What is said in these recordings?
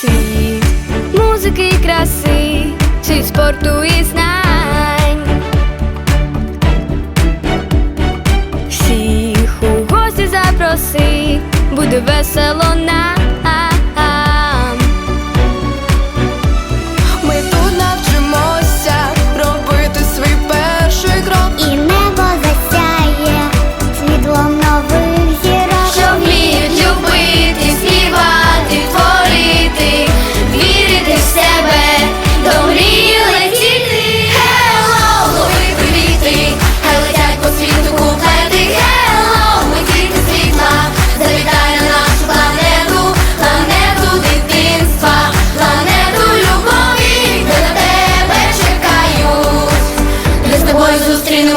світ музики, краси, чи спорту і знань. Всіх у гості запроси, буде весело нам.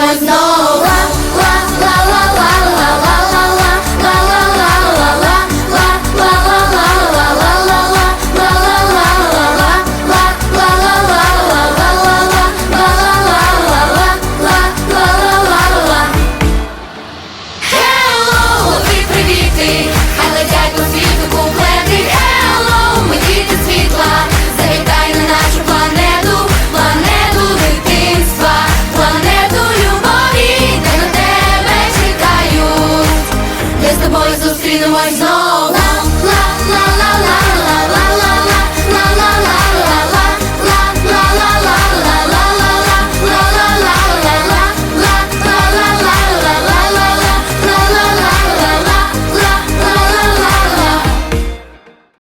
was no just the my soul.